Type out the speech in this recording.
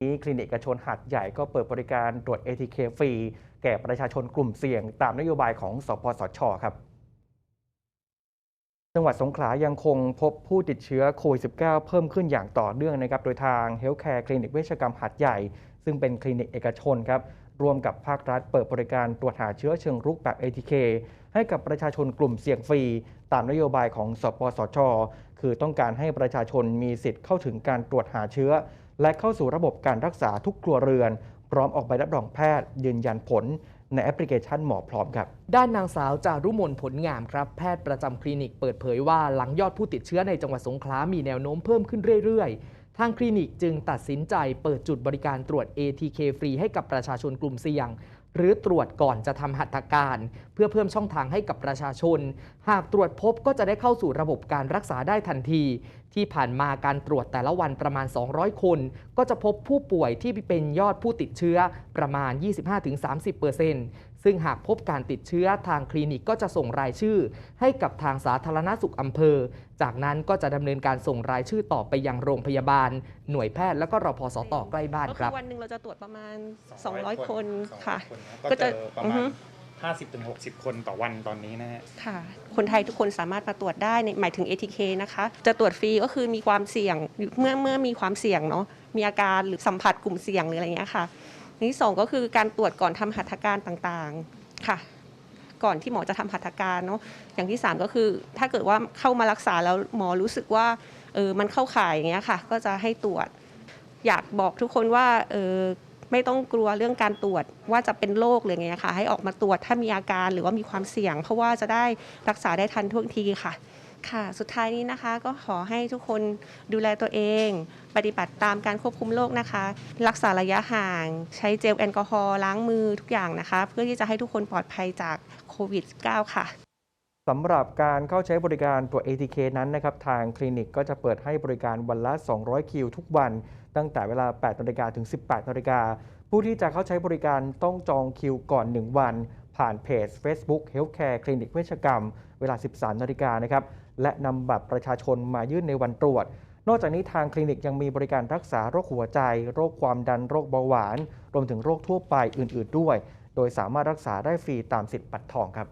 นี้คลินิกเอกชนหัดใหญ่ก็เปิดบริการตรวจ ATK ฟรี แก่ประชาชนกลุ่มเสี่ยง ตามนโยบายของสปสชครับ จังหวัดสงขลายังคงพบผู้ติดเชื้อโควิด -19 เพิ่มขึ้นอย่างต่อเนื่องนะครับ โดยทาง Healthcare คลินิกเวชกรรมหัดใหญ่ ซึ่งเป็นคลินิกเอกชนครับร่วมกับภาครัฐเปิดบริการตรวจหาเชื้อเชิงรุกแบบ ATK ให้กับประชาชนกลุ่มเสี่ยงฟรี ตามนโยบายของสปสช คือต้องการให้ประชาชนมีสิทธิ์เข้าถึงการตรวจหาเชื้อ และเข้าสู่ระบบการรักษาทุกครัวเรือน พร้อมออกใบรับรองแพทย์ ยืนยันผล ในแอปพลิเคชันหมอพร้อมครับ ด้านนางสาวจารุมนผลงามครับ แพทย์ประจำคลินิกเปิดเผยว่าหลังยอดผู้ติดเชื้อในจังหวัดสงขลามีแนวโน้มเพิ่มขึ้นเรื่อยๆ ทางคลินิกจึงตัดสินใจเปิดจุดบริการตรวจ ATK ฟรีให้กับประชาชนกลุ่มเสี่ยง หรือตรวจก่อนจะทำหัตถการ พื่อเพิ่มช่องทางให้กับประชาชน หากตรวจพบก็จะได้เข้าสู่ระบบการรักษาได้ทันที ที่ผ่านมาการตรวจแต่ละวันประมาณ 200 คน ก็จะพบผู้ป่วยที่เป็นยอดผู้ติดเชื้อประมาณ 25-30%ซึ่งหากพบการติดเชื้อทางคลินิกก็จะส่งรายชื่อ ให้กับทางสาธารณสุขอำเภอ จากนั้นก็จะดำเนินการส่งรายชื่อต่อไปยังโรงพยาบาล หน่วยแพทย์และก็รพสตใกล้บ้านก็คคืรับอวันหนึ่งเราจะตรวจประมาณ 200 200คน200ค่ะนนะก็ก็จะเจอประอือมาฮึณ 50-60 คนต่อวันตอนนี้นะฮะ ค่ะ คนไทยทุกคนสามารถมาตรวจได้ในหมายถึง ATK นะคะ จะตรวจฟรีก็คือมีความเสี่ยงเมื่อเมื่อมีความเสี่ยงเนาะ มีอาการหรือสัมผัสกลุ่มเสี่ยงหรืออะไรเงี้ยค่ะอันที่สองก็คือการตรวจก่อนทำหัตถการต่างๆ ค่ะ ก่อนที่หมอจะทำหัตถการเนาะ อย่างที่สามก็คือถ้าเกิดว่าเข้ามารักษาแล้วหมอรู้สึกว่าเออมันเข้าข่ายอย่างเงี้ยค่ะ ก็จะให้ตรวจ อยากบอกทุกคนว่าเออ ไม่ต้องกลัวเรื่องการตรวจว่าจะเป็นโรคหรือไงค่ะให้ออกมาตรวจถ้ามีอาการหรือว่ามีความเสี่ยง เพราะว่าจะได้รักษาได้ทันท่วงทีค่ะ ค่ะ สุดท้ายนี้นะคะก็ขอให้ทุกคนดูแลตัวเอง ปฏิบัติตามการควบคุมโรคนะคะ รักษาระยะห่าง ใช้เจลแอลกอฮอล์ล้างมือทุกอย่างนะคะ เพื่อที่จะให้ทุกคนปลอดภัยจากโควิด -19 ค่ะ สำหรับการเข้าใช้บริการตรวจ ATK นั้นนะครับทางคลินิกก็จะเปิดให้บริการวันละ 200 คิวทุกวัน ตั้งแต่เวลา 8นาฬิกาถึง 18นาฬิกาผู้ที่จะเข้าใช้บริการต้องจองคิวก่อน 1 วัน ผ่านเพจ Facebook Healthcare คลินิกเวชกรรม เวลา 13นาฬิกานะครับและนำบัตรประชาชนมายื่นในวันตรวจ นอกจากนี้ทางคลินิกยังมีบริการรักษาโรคหัวใจ โรคความดันโรคเบาหวาน รวมถึงโรคทั่วไปอื่น ๆ ด้วย โดยสามารถรักษาได้ฟรีตามสิทธิ์บัตรทองครับ